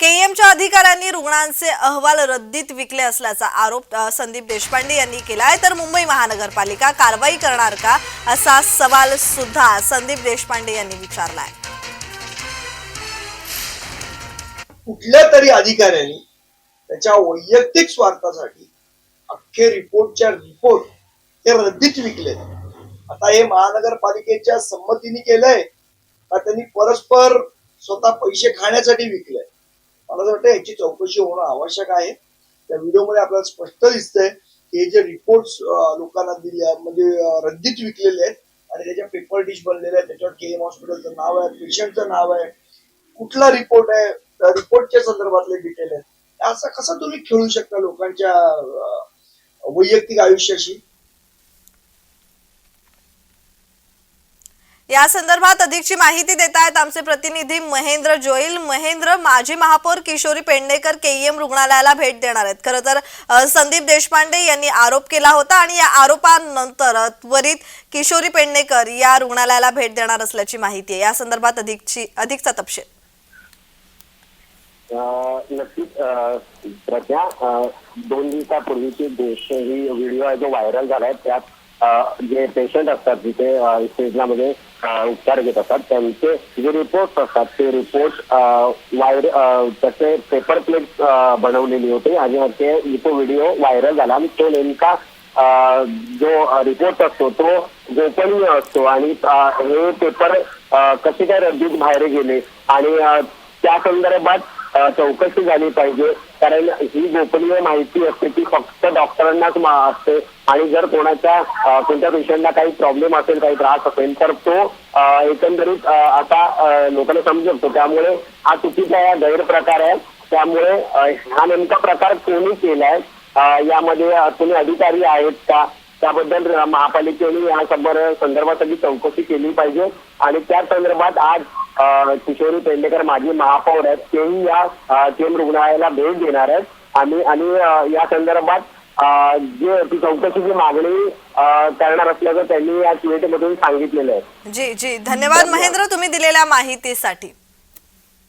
केईएमच्या अधिकाऱ्यांनी रुग्णांचे अहवाल रद्दीत विकले असल्याचा आरोप संदीप देशपांडे यांनी केला आहे. तर मुंबई महानगरपालिका कारवाई करणार का असा सवाल सुद्धा संदीप देशपांडे यांनी विचारलाय. कुठल्या तरी अधिकाऱ्यांनी त्याच्या वैयक्तिक स्वार्थासाठी अख्खे रिपोर्टच्या रिपोर्ट हे रद्दीत विकले. आता हे महानगरपालिकेच्या संमतीने केलंय का त्यांनी परस्पर स्वतः पैसे खाण्यासाठी विकलंय? मला असं वाटतं याची चौकशी होणं आवश्यक आहे. त्या व्हिडिओमध्ये आपल्याला स्पष्ट दिसतंय की हे जे रिपोर्ट लोकांना दिले म्हणजे रद्दीत विकलेले आहेत आणि त्याच्या पेपर डिश बनलेले आहेत. त्याच्यावर के एम हॉस्पिटलचं नाव आहे पेशंटचं नाव आहे. कुठला रिपोर्ट आहे? त्या रिपोर्टच्या संदर्भातले डिटेल आहेत. असं कसं तुम्ही खेळू शकता लोकांच्या वैयक्तिक आयुष्याशी? या संदर्भात अधिकची माहिती देत आहेत आमचे प्रतिनिधी महेंद्र जोईल. महेंद्र माजी महापौर किशोरी पेडणेकर केईएम रुग्णालयाला भेट देणार आहेत. खरं तर संदीप देशपांडे यांनी आरोप केला होता आणि या आरोपानंतर त्वरित किशोरी पेडणेकर या रुग्णालयाला भेट देणार असल्याची माहिती आहे. या संदर्भात अधिकची अधिकचा तपशील. नक्कीच प्रज्ञा दोन दिवसापूर्वीची गोष्ट ही व्हिडिओ आहे जो व्हायरल झालाय. त्यात जे पेशंट असतात जिथे अं, उपचार घेत असतात त्यांचे जे रिपोर्ट असतात ते रिपोर्ट वायर त्याचे पेपर प्लेट बनवलेली होती आणि ते तो व्हिडिओ व्हायरल झाला. आणि तो नेमका जो रिपोर्ट असतो तो गोपनीय असतो आणि हे पेपर कसे काय रद्दीत बाहेर गेले आणि त्या संदर्भात चौकशी झाली पाहिजे. कारण ही गोपनीय माहिती असते ती फक्त डॉक्टरांनाच असते. आणि जर कोणाच्या कोणत्या पेशंटला काही प्रॉब्लेम असेल काही त्रास असेल तर तो एकंदरीत आता लोकांना समजू शकतो. त्यामुळे हा चुकीचा हा गैरप्रकार आहे. त्यामुळे हा नेमका प्रकार कोणी केलाय? यामध्ये तुम्ही अधिकारी आहेत का? त्याबद्दल महापालिकेने या संदर्भ संदर्भात सगळी चौकशी केली पाहिजे. आणि त्या संदर्भात आज किशोरी पेंडेकर माजी महापौर आहेत. तेही या केम रुग्णालयाला भेट देणार आहेत. आणि आणि या संदर्भात जे ती चौकशीची मागणी करणार असल्याचं त्यांनी या ट्विटमधून सांगितलेलं आहे. जी जी. धन्यवाद. महेंद्र तुम्ही दिलेल्या माहितीसाठी.